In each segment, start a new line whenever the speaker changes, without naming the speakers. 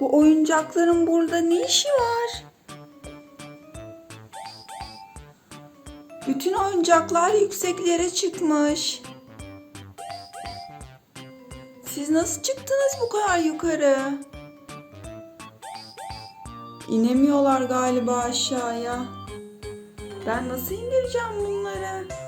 Bu oyuncakların burada ne işi var? Bütün oyuncaklar yükseklere çıkmış. Siz nasıl çıktınız bu kadar yukarı? İnemiyorlar galiba aşağıya. Ben nasıl indireceğim bunları?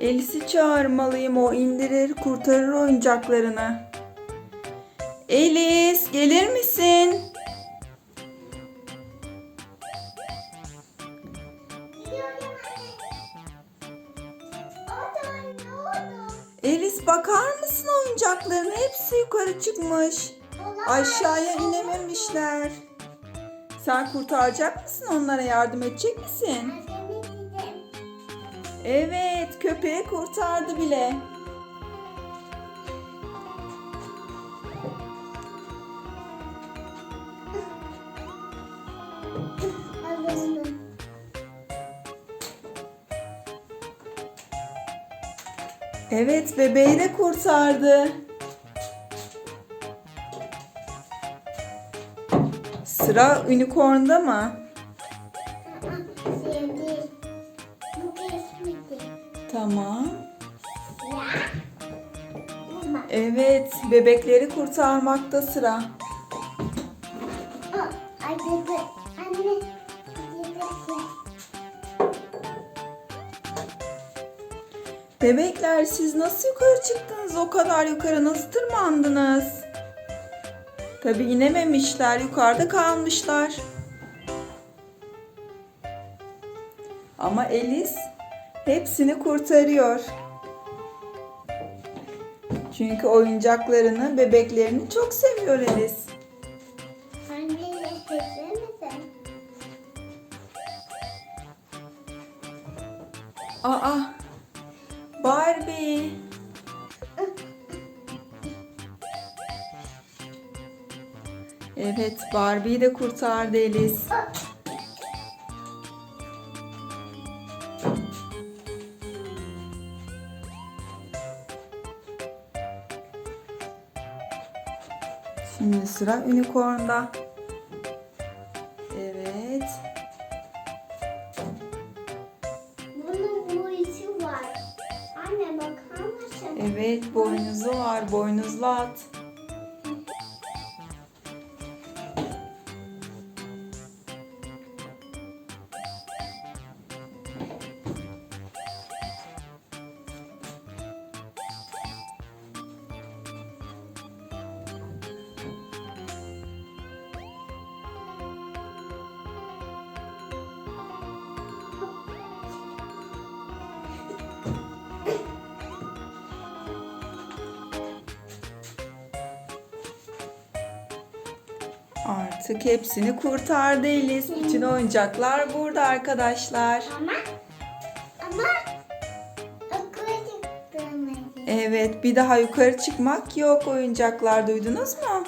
Elis'i çağırmalıyım. O indirir, kurtarır oyuncaklarını. Elis, gelir misin? Elis bakar mısın oyuncakların? Hepsi yukarı çıkmış. Aşağıya inememişler. Sen kurtaracak mısın? Onlara yardım edecek misin? Evet, köpeği kurtardı bile. Evet, bebeği de kurtardı. Sıra unicorn'da mı? Tamam. Evet, bebekleri kurtarmakta sıra. Bebekler siz nasıl yukarı çıktınız? O kadar yukarı nasıl tırmandınız? Tabi inememişler, yukarıda kalmışlar. Ama Elis hepsini kurtarıyor. Çünkü oyuncaklarını, bebeklerini çok seviyor Elis. Aa, Barbie. Evet, Barbie'yi de kurtardı Elis. Şimdi sıra unicorn'da. Evet.
Bunun bu işi var. Anne bakar mısın?
Evet, boynuzu var. Boynuzlu at. Artık hepsini kurtardı Elis. Bütün oyuncaklar burada arkadaşlar.
Ama ama okula çıktığımız
Evet, bir daha yukarı çıkmak yok oyuncaklar. Duydunuz mu?